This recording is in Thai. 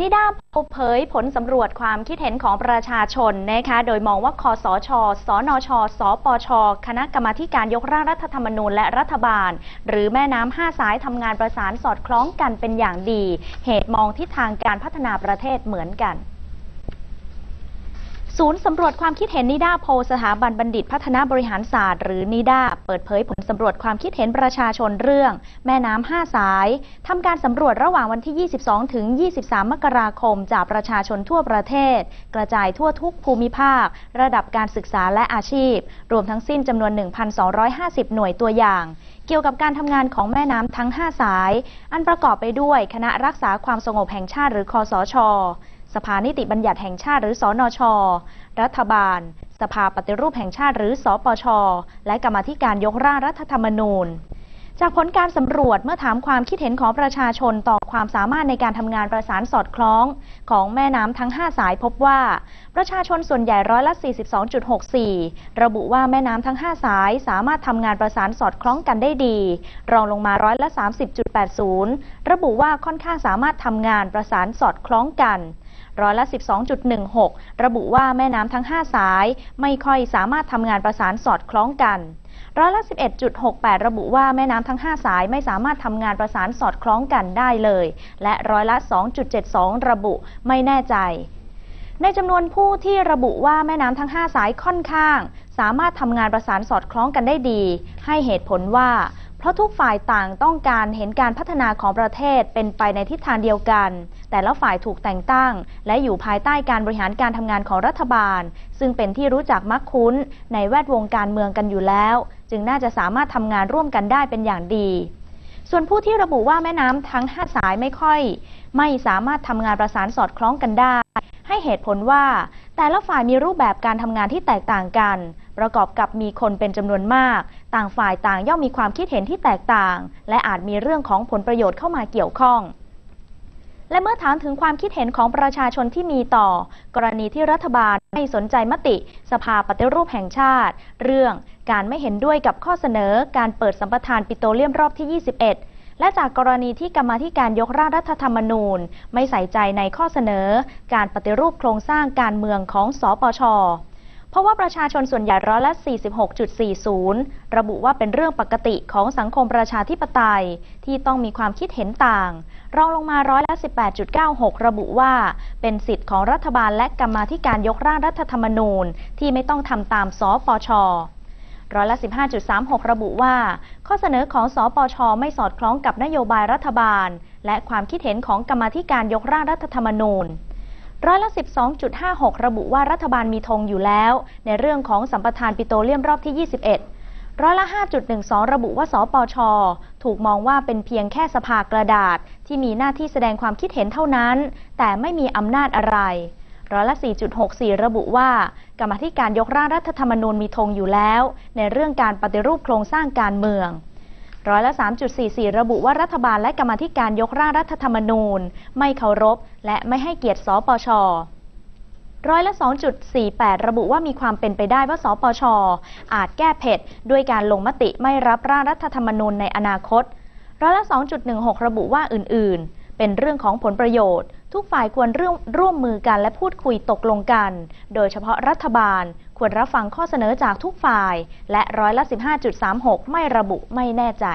นิด้าเผยผลสำรวจความคิดเห็นของประชาชนนะคะโดยมองว่าคอสช สนช สปช คณะกรรมาการยกร่างรัฐธรรมนูญและรัฐบาล หรือแม่น้ำห้าสายทำงานประสานสอดคล้องกันเป็นอย่างดี เหตุมองทิศทางการพัฒนาประเทศเหมือนกัน ศูนย์สำรวจความคิดเห็นนิด้าโพสถาบันบัณฑิตพัฒนาบริหารศาสตร์ หรือนิด้าเปิดเผยผลสำรวจความคิดเห็นประชาชนเรื่อง แม่น้ำห้าสายทำการสำรวจระหว่างวันที่ 22 ถึง 23 มกราคม จากประชาชนทั่วประเทศ กระจายทั่วทุกภูมิภาค ระดับการศึกษาและอาชีพ รวมทั้งสิ้นจำนวน 1,250 หน่วยตัวอย่าง เกี่ยวกับการทำงานของแม่น้ำทั้ง 5 สาย อันประกอบไปด้วยคณะรักษาความสงบแห่งชาติหรือคอสช สภานิติบัญญัติแห่งชาติหรือสอนช รัฐบาล สภาปฏิรูปแห่งชาติหรือสปช และกรรมธิการยกร่างรัฐธรรมนูญ จากผลการสำรวจเมื่อถามความคิดเห็นของประชาชนต่อความสามารถในการทำงานประสานสอดคล้อง ของแม่น้ำทั้ง 5 สายพบว่า ประชาชนส่วนใหญ่ร้อยละ 42.64 ระบุว่าแม่น้ำทั้ง 5 สายสามารถทำงานประสานสอดคล้องกันได้ดี รองลงมาร้อยละ 30.80 ระบุว่าค่อนข้างสามารถทำงานประสานสอดคล้องกัน ร้อยละ 12.16 ระบุว่าแม่น้ำทั้ง 5 สาย ไม่ค่อยสามารถทำงานประสานสอดคล้องกันร้อยละ 11.68 ระบุว่าแม่น้ำทั้ง 5 สายไม่สามารถทำงานประสานสอดคล้องกันได้เลย และร้อยละ 2.72 ระบุไม่แน่ใจ ในจำนวนผู้ที่ระบุว่าแม่น้ำทั้ง 5 สายค่อนข้าง สามารถทำงานประสานสอดคล้องกันได้ดี ให้เหตุผลว่า เพราะทุกฝ่ายต่างต้องการเห็นการพัฒนาของประเทศเป็นไปในทิศทางเดียวกัน แต่ละฝ่ายถูกแต่งตั้ง และอยู่ภายใต้การบริหารการทำงานของรัฐบาล ซึ่งเป็นที่รู้จักมักคุ้น ในแวดวงการเมืองกันอยู่แล้ว จึงน่าจะสามารถทำงานร่วมกันได้เป็นอย่างดี ส่วนผู้ที่ระบุว่าแม่น้ำทั้ง5สายไม่ค่อย ไม่สามารถทำงานประสานสอดคล้องกันได้ ให้เหตุผลว่า แต่ละฝ่ายมีรูปแบบการทำงานที่แตกต่างกัน ประกอบกับมีคนเป็นจำนวนมาก ต่างฝ่ายต่างย่อมมีความคิดเห็นที่แตกต่าง และอาจมีเรื่องของผลประโยชน์เข้ามาเกี่ยวข้อง และเมื่อถามถึงความคิดเห็นของประชาชนที่มีต่อ กรณีที่รัฐบาลไม่สนใจมติ สภาปฏิรูปแห่งชาติ เรื่องการไม่เห็นด้วยกับข้อเสนอการเปิดสัมปทานปิโตรเลียมรอบที่ 21และจากกรณีที่กรรมาธิการยกร่างรัฐธรรมนูญ ไม่ใส่ใจในข้อเสนอ การปฏิรูปโครงสร้างการเมืองของสปช เพราะว่าประชาชนส่วนใหญ่ร้อยละ 46.40 ระบุว่าเป็นเรื่องปกติของสังคมประชาธิปไตย ที่ต้องมีความคิดเห็นต่าง รองลงมาร้อยละ 18.96 ระบุว่า เป็นสิทธิ์ของรัฐบาลและกรรมาธิการยกร่างรัฐธรรมนูญ ที่ไม่ต้องทำตามสปชร้อยละ 15.36 ระบุว่า ข้อเสนอของสอปช ไม่สอดคล้องกับนโยบายรัฐบาล และความคิดเห็นของกรรมธิการยกร่างรัฐธรรมนูญ ร้อยละ 12.56 ระบุว่ารัฐบาลมีธงอยู่แล้ว ในเรื่องของสัมปทานปิโตรเลียมรอบที่ 21 ร้อยละ 5.12 ระบุว่าสปช ถูกมองว่าเป็นเพียงแค่สภากระดาษ ที่มีหน้าที่แสดงความคิดเห็นเท่านั้น แต่ไม่มีอำนาจอะไร ร้อยละ 4.64 ระบุว่า กรรมธิการยกร่างรัฐธรรมนูญมีธงอยู่แล้ว ในเรื่องการปฏิรูปโครงสร้างการเมือง ร้อยละ 3.44 ระบุว่ารัฐบาลและกรรมธิการยกร่างรัฐธรรมนูญ ไม่เคารพ และไม่ให้เกียรติสปชร้อยละ 2.48 ระบุว่ามีความเป็นไปได้ว่า สปช อาจแก้เผ็ดด้วยการลงมติไม่รับร่างรัฐธรรมนูญในอนาคต ร้อยละ 2.16 ระบุว่าอื่น ๆ เป็นเรื่องของผลประโยชน์ ทุกฝ่ายควรร่วมมือกันและพูดคุยตกลงกัน โดยเฉพาะรัฐบาล ควรรับฟังข้อเสนอจากทุกฝ่าย และร้อยละ 15.36 ไม่ระบุไม่แน่ใจ